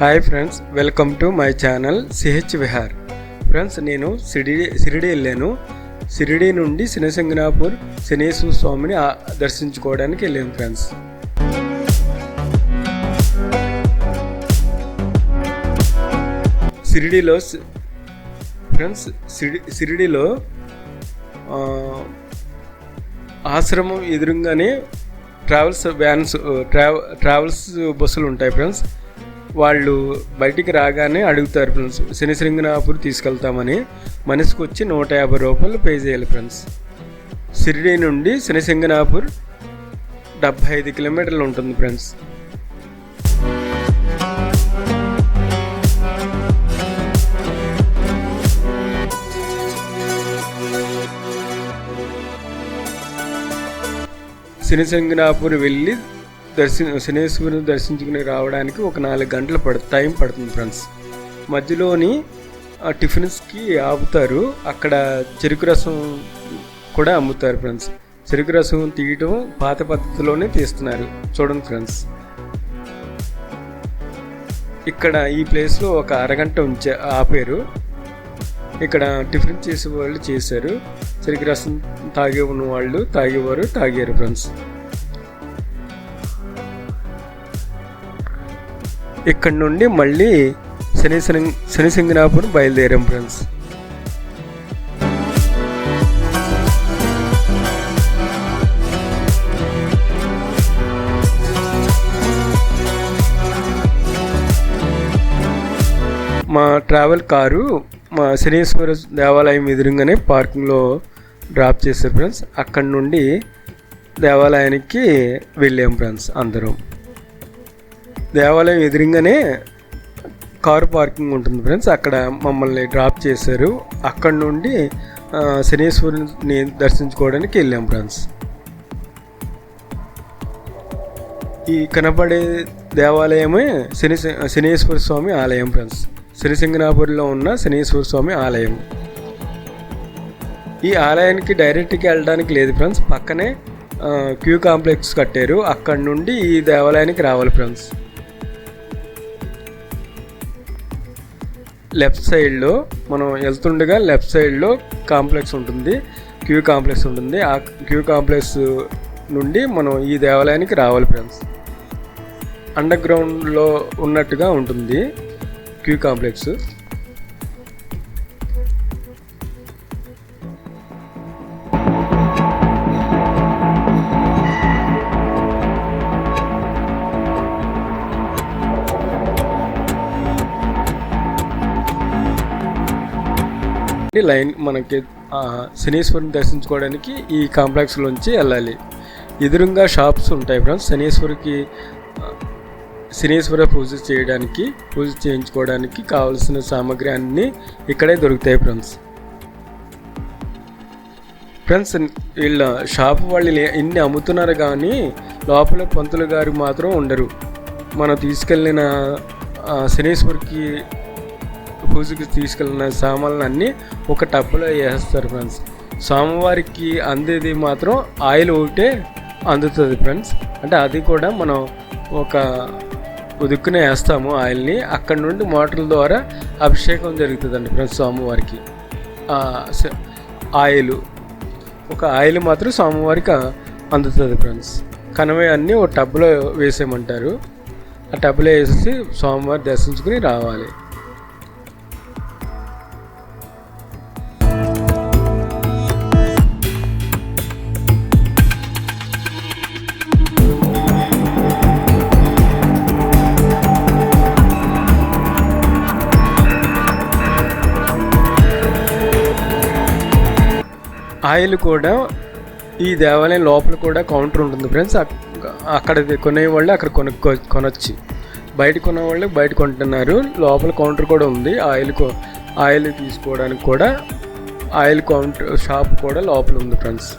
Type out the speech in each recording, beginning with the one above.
Hi friends welcome to my channel CH Vihar. Friends నేను సిరిడి సిరిడి వెళ్ళాను. సిరిడి నుండి శనిసింగనాపూర్ శనేశ్వర స్వామిని దర్శించుకోవడానికి వెళ్ళాను ఫ్రెండ్స్. సిరిడిలో ఫ్రెండ్స్ సిరి సిరిడిలో ఆశ్రమం ఎదురుగానే ట్రావెల్స్ వ్యాన్స్ ట్రావ ట్రావెల్స్ బస్సులు ఉంటాయి ఫ్రెండ్స్. వాళ్ళు బయటికి రాగానే అడుగుతారు ఫ్రెండ్స్ శనిశృంగనాపూర్ తీసుకెళ్తామని. మనిషికి వచ్చి నూట యాభై రూపాయలు పే చేయాలి ఫ్రెండ్స్. షిరిడి నుండి శనిశృంగనాపూర్ డెబ్భై ఐదు కిలోమీటర్లు ఉంటుంది ఫ్రెండ్స్. శనిశంగనాపూర్ వెళ్ళి దర్శన శనేశ్వరుని దర్శించుకుని రావడానికి ఒక నాలుగు గంటలు పడు టైం పడుతుంది ఫ్రెండ్స్. మధ్యలోని ఆ టిఫిన్స్కి ఆపుతారు. అక్కడ చెరుకు రసం కూడా అమ్ముతారు ఫ్రెండ్స్. చెరుకు రసం తీయటం పాత పద్ధతిలోనే తీస్తున్నారు. చూడండి ఫ్రెండ్స్. ఇక్కడ ఈ ప్లేస్లో ఒక అరగంట ఉంచే ఆపారు. ఇక్కడ టిఫిన్ చేసే వాళ్ళు చేశారు. చెరుకు రసం తాగే ఉన్న వాళ్ళు తాగేవారు తాగారు ఫ్రెండ్స్. ఇక్కడ నుండి మళ్ళీ శని శని సింగనాపురం బయలుదేరాం ఫ్రెండ్స్. మా ట్రావెల్ కారు మా శనీశ్వర దేవాలయం ఎదురుగానే పార్కింగ్లో డ్రాప్ చేశారు ఫ్రెండ్స్. అక్కడి నుండి దేవాలయానికి వెళ్ళాం ఫ్రెండ్స్ అందరం. దేవాలయం ఎదురుగానే కారు పార్కింగ్ ఉంటుంది ఫ్రెండ్స్. అక్కడ మమ్మల్ని డ్రాప్ చేశారు. అక్కడ నుండి శనీశ్వరుని దర్శించుకోవడానికి వెళ్ళాం ఫ్రెండ్స్. ఈ కనపడే దేవాలయమే శని శనీశ్వర స్వామి ఆలయం ఫ్రెండ్స్. శనిసింగనాపురిలో ఉన్న శనీశ్వర స్వామి ఆలయం. ఈ ఆలయానికి డైరెక్ట్గా వెళ్ళడానికి లేదు ఫ్రెండ్స్. పక్కనే క్యూ కాంప్లెక్స్ కట్టారు. అక్కడ నుండి ఈ దేవాలయానికి రావాలి ఫ్రెండ్స్. లెఫ్ట్ సైడ్లో మనం వెళ్తుండగా లెఫ్ట్ సైడ్లో కాంప్లెక్స్ ఉంటుంది. క్యూ కాంప్లెక్స్ ఉంటుంది. ఆ క్యూ కాంప్లెక్స్ నుండి మనం ఈ దేవాలయానికి రావాలి ఫ్రెండ్స్. అండర్ గ్రౌండ్లో ఉన్నట్టుగా ఉంటుంది క్యూ కాంప్లెక్స్. ఈ లైన్ మనకి శనీశ్వరిని శనీశ్వరుని దర్శించుకోవడానికి ఈ కాంప్లెక్స్లోంచి వెళ్ళాలి. ఎదురుగా షాప్స్ ఉంటాయి ఫ్రెండ్స్. శనీశ్వరికి శనీశ్వర పూజ చేయడానికి పూజ చేయించుకోవడానికి కావలసిన సామాగ్రి అన్నీ ఇక్కడే దొరుకుతాయి ఫ్రెండ్స్. ఫ్రెండ్స్ వీళ్ళ షాప్ వాళ్ళు ఎన్ని ఇన్ని అమ్ముతున్నారు కానీ లోపల పంతులు గారు మాత్రం ఉండరు. మనం తీసుకెళ్ళిన శనీశ్వరికి పూజకి తీసుకెళ్ళిన సామాన్లు అన్నీ ఒక టబ్బులో వేస్తారు ఫ్రెండ్స్. స్వామివారికి అందేది మాత్రం ఆయిల్ ఒకటే అందుతుంది ఫ్రెండ్స్. అంటే అది కూడా మనం ఒక ఉదుక్కునే వేస్తాము ఆయిల్ని. అక్కడ నుండి మోటార్ల ద్వారా అభిషేకం జరుగుతుందండి ఫ్రెండ్స్ స్వామివారికి. ఆయిల్. ఒక ఆయిల్ మాత్రం స్వామివారికి అందుతుంది ఫ్రెండ్స్. కనవే అన్నీ ఒక టబ్లో వేసేయమంటారు. ఆ టబ్లో వేసేసి స్వామివారి దర్శించుకుని రావాలి. ఆయిల్ కూడా ఈ దేవాలయం లోపల కూడా కౌంటర్ ఉంటుంది ఫ్రెండ్స్. అక్కడ కొనేవాళ్ళు అక్కడ కొనుక్కో కొనొచ్చు. బయట కొనేవాళ్ళు బయట కొంటున్నారు. లోపల కౌంటర్ కూడా ఉంది. ఆయిల్ ఆయిల్ తీసుకోవడానికి కూడా ఆయిల్ కౌంటర్ షాప్ కూడా లోపల ఉంది ఫ్రెండ్స్.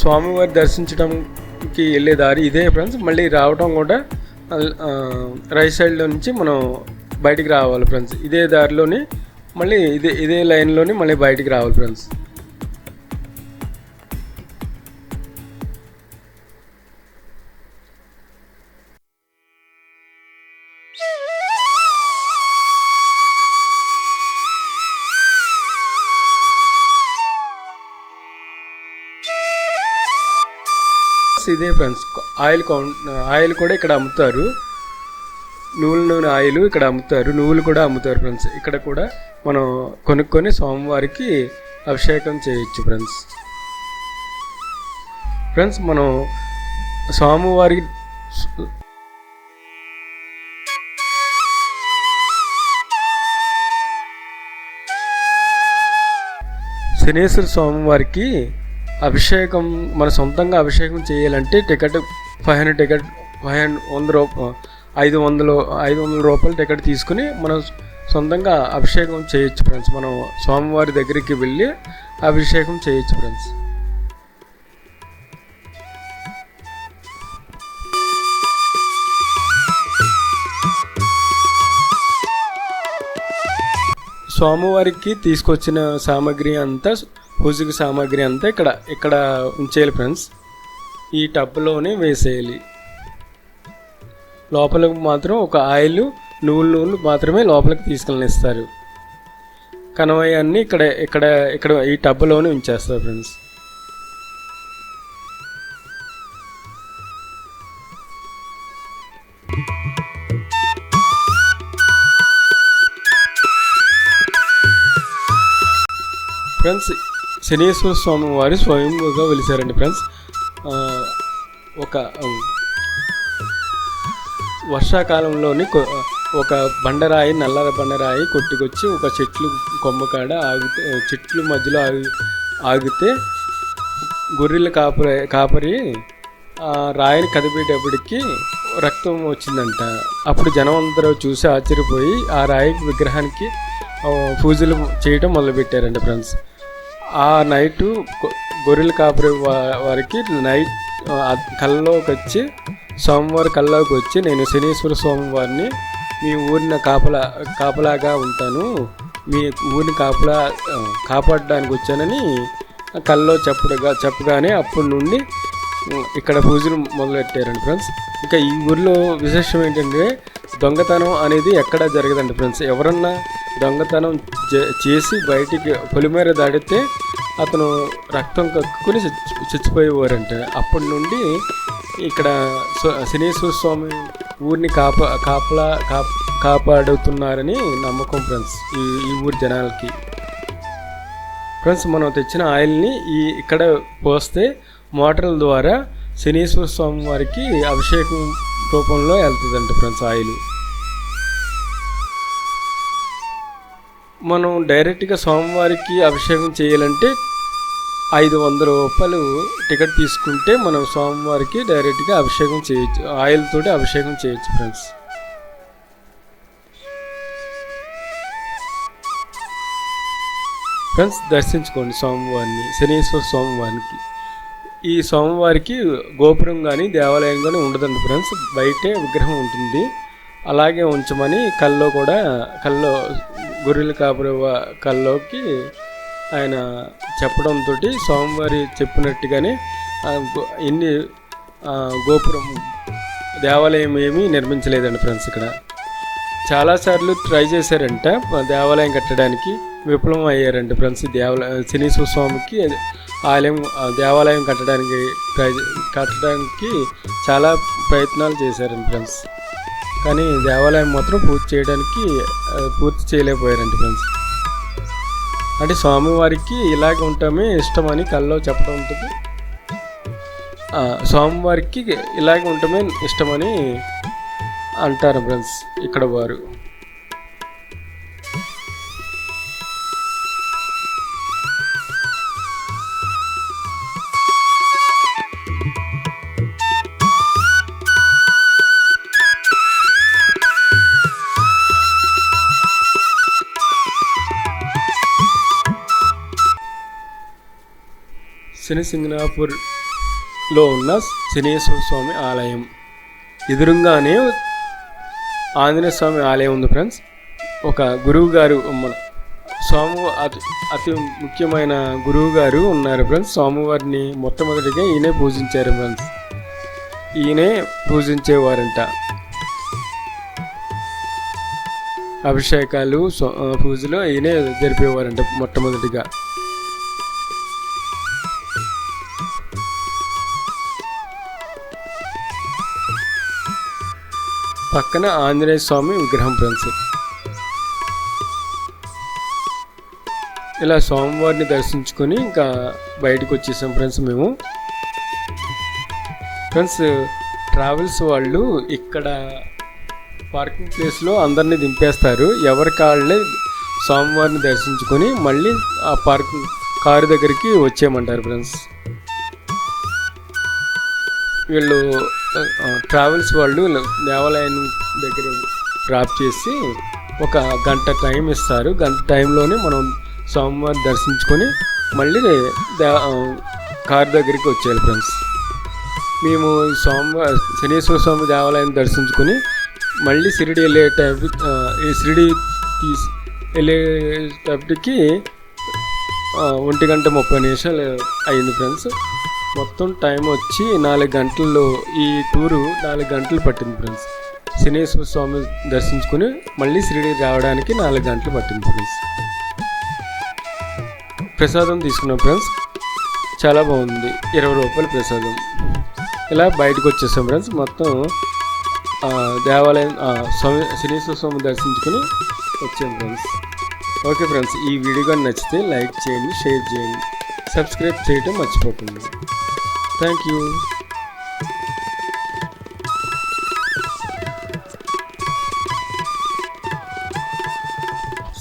స్వామివారి దర్శించడంకి వెళ్ళే దారి ఇదే ఫ్రెండ్స్. మళ్ళీ రావడం కూడా రైట్ సైడ్లో నుంచి మనం బయటికి రావాలి ఫ్రెండ్స్ ఇదే దారిలోని మళ్ళీ ఇదే ఇదే లైన్లోని మళ్ళీ బయటికి రావాలి ఫ్రెండ్స్ ఇదే ఫ్రెండ్స్ ఆయిల్ కౌంట్ ఆయిల్ కూడా ఇక్కడ అమ్ముతారు. నువ్వుల నూనె ఆయిల్ ఇక్కడ అమ్ముతారు నువ్వులు కూడా అమ్ముతారు ఫ్రెండ్స్. ఇక్కడ కూడా మనం కొనుక్కొని స్వామివారికి అభిషేకం చేయొచ్చు ఫ్రెండ్స్. ఫ్రెండ్స్ మనం స్వామివారికి శనేశ్వర స్వామివారికి అభిషేకం మన సొంతంగా అభిషేకం చేయాలంటే ticket five hundred ticket five hundred వంద రూప ఐదు వందలు ఐదు వందల రూపాయలు టికెట్ తీసుకుని మనం సొంతంగా అభిషేకం చేయొచ్చు ఫ్రెండ్స్. మనం స్వామివారి దగ్గరికి వెళ్ళి అభిషేకం చేయొచ్చు ఫ్రెండ్స్. స్వామివారికి తీసుకొచ్చిన సామాగ్రి అంతా పూజకి సామాగ్రి అంతా ఇక్కడ ఇక్కడ ఉంచేయాలి ఫ్రెండ్స్ ఈ టబ్లోనే వేసేయాలి. లోపలికి మాత్రం ఒక ఆయిల్ నూనె నూనెలు మాత్రమే లోపలికి తీసుకెళ్ళనిస్తారు. కనవయ్య అన్నీ ఇక్కడ ఇక్కడ ఇక్కడ ఈ టబ్లోనే ఉంచేస్తారు ఫ్రెండ్స్ శనీశ్వర స్వామి వారు స్వయంగా వెలిసారండి ఫ్రెండ్స్. ఒక వర్షాకాలంలోని కొ- ఒక బండరాయి నల్ల బండరాయి కొట్టుకొచ్చి ఒక చెట్లు కొమ్మ కాడ ఆగితే చెట్లు మధ్యలో ఆగి ఆగితే గొర్రెల కాపరి కాపరి ఆ రాయిని కదిపేటప్పటికి రక్తం వచ్చిందంట. అప్పుడు జనం అందరూ చూసి ఆశ్చర్యపోయి ఆ రాయి విగ్రహానికి పూజలు చేయటం మొదలుపెట్టారండి ఫ్రెండ్స్. ఆ నైటు గొర్రెలు గొర్రెల కాపరి వారికి నైట్ కళ్ళలోకి వచ్చి సోమవారం కళ్ళలోకి వచ్చి నేను శనీశ్వర స్వామివారిని మీ ఊరిన కాపలా కాపలాగా ఉంటాను. మీ ఊరిని కాపలా కాపాడడానికి వచ్చానని కల్లో చెప్పడగా చెప్పగానే అప్పటి నుండి ఇక్కడ పూజలు మొదలెట్టారండి ఫ్రెండ్స్. ఇంకా ఈ ఊరిలో విశేషం ఏంటంటే దొంగతనం అనేది ఎక్కడా జరగదండి ఫ్రెండ్స్. ఎవరన్నా దొంగతనం చే- చేసి బయటికి పొలిమేర దాడితే అతను రక్తం కక్కుని చచ్చిపోయేవారంట. అప్పటి నుండి ఇక్కడ స్వ- శనీశ్వర స్వామి ఊరిని కాపా కాపలా కా కాపాడుతున్నారని నమ్మకం ఫ్రెండ్స్ ఈ ఈ ఊరి జనాలకి. ఫ్రెండ్స్ మనం తెచ్చిన ఆయిల్ని ఈ ఇక్కడ పోస్తే మోటార్ల ద్వారా శనీశ్వర స్వామి వారికి అభిషేకం రూపంలో వెళ్తుందంట ఫ్రెండ్స్ ఆయిల్. మనం డైరెక్ట్గా స్వామివారికి అభిషేకం చేయాలంటే ఐదు వందల రూపాయలు టికెట్ తీసుకుంటే మనం స్వామివారికి డైరెక్ట్గా అభిషేకం చేయొచ్చు. ఆయిల్తో అభిషేకం చేయొచ్చు ఫ్రెండ్స్. ఫ్రెండ్స్ దర్శించుకోండి స్వామివారిని శనీశ్వర స్వామివారికి. ఈ స్వామివారికి గోపురం కానీ దేవాలయం కానీ ఉండదండి ఫ్రెండ్స్. బయటే విగ్రహం ఉంటుంది. అలాగే ఉంచమని కల్లో కూడా కల్లో గొర్రెల కాపుర కల్లోకి ఆయన చెప్పడంతో స్వామివారి చెప్పినట్టుగానే ఎన్ని గోపురం దేవాలయం ఏమీ నిర్మించలేదండి ఫ్రెండ్స్ ఇక్కడ. చాలాసార్లు ట్రై చేశారంట దేవాలయం కట్టడానికి విఫలం అయ్యారండి ఫ్రెండ్స్ దేవాలయం శనీశ్వర స్వామికి ఆలయం ఆ దేవాలయం కట్టడానికి ట్రై కట్టడానికి చాలా ప్రయత్నాలు చేశారండి ఫ్రెండ్స్. కానీ దేవాలయం మాత్రం పూర్తి చేయడానికి పూర్తి చేయలేకపోయారండి ఫ్రెండ్స్. అంటే స్వామివారికి ఇలాగ ఉంటామే ఇష్టమని కల్లో చెప్పడం ఉంటుంది. స్వామివారికి ఇలాగ ఉండటమే ఇష్టమని అంటారు ఫ్రెండ్స్ ఇక్కడ వారు. శనిసింగనాపూర్లో ఉన్న శనేశ్వర స్వామి ఆలయం. ఎదురుగానే ఆంజనేయ స్వామి ఆలయం ఉంది ఫ్రెండ్స్. ఒక గురువు గారు మన స్వామి అతి అతి ముఖ్యమైన గురువు గారు ఉన్నారు ఫ్రెండ్స్. స్వామివారిని మొట్టమొదటిగా ఈయనే పూజించారు ఫ్రెండ్స్. ఈయనే పూజించేవారంట. అభిషేకాలు పూజలు ఈయనే జరిపేవారంట మొట్టమొదటిగా. పక్కన ఆంజనేయ స్వామి విగ్రహం ఫ్రెండ్స్. ఇలా స్వామివారిని దర్శించుకొని ఇంకా బయటకు వచ్చేసాం ఫ్రెండ్స్ మేము. ఫ్రెండ్స్ ట్రావెల్స్ వాళ్ళు ఇక్కడ పార్కింగ్ ప్లేస్లో అందరినీ దింపేస్తారు. ఎవరి కాళ్ళే స్వామివారిని దర్శించుకొని మళ్ళీ ఆ పార్కింగ్ కారు దగ్గరికి వచ్చేయమంటారు ఫ్రెండ్స్. వీళ్ళు ట్రావెల్స్ వాళ్ళు దేవాలయం దగ్గర డ్రాప్ చేసి ఒక గంట టైం ఇస్తారు. గంట టైంలోనే మనం స్వామివారిని దర్శించుకొని మళ్ళీ దే కారు దగ్గరికి వచ్చేయాలి ఫ్రెండ్స్. మేము సోమవారం శనీశ్వర స్వామి దేవాలయం దర్శించుకొని మళ్ళీ షిరిడి వెళ్ళే టైం ఈ షిరిడి తీసి వెళ్ళేటప్పటికి ఆ, ఒంటి గంట ముప్పై నిమిషాలు అయింది ఫ్రెండ్స్. మొత్తం టైం వచ్చి నాలుగు గంటల్లో ఈ టూరు నాలుగు గంటలు పట్టింది ఫ్రెండ్స్ శనీశ్వర స్వామి దర్శించుకుని మళ్ళీ షిరిడి రావడానికి నాలుగు గంటలు పట్టింది ఫ్రెండ్స్ ప్రసాదం తీసుకున్నాం ఫ్రెండ్స్ చాలా బాగుంది. ఇరవై రూపాయల ప్రసాదం. ఇలా బయటకు వచ్చేసాం ఫ్రెండ్స్ మొత్తం దేవాలయం స్వామి శనీశ్వర స్వామి దర్శించుకుని వచ్చాం ఫ్రెండ్స్ ఓకే ఫ్రెండ్స్ ఈ వీడియో నచ్చితే లైక్ చేయండి షేర్ చేయండి. సబ్స్క్రైబ్ చేయటం మర్చిపోకండి. Thank you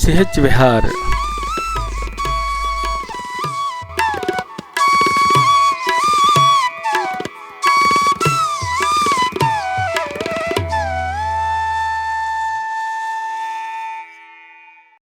CH Vihar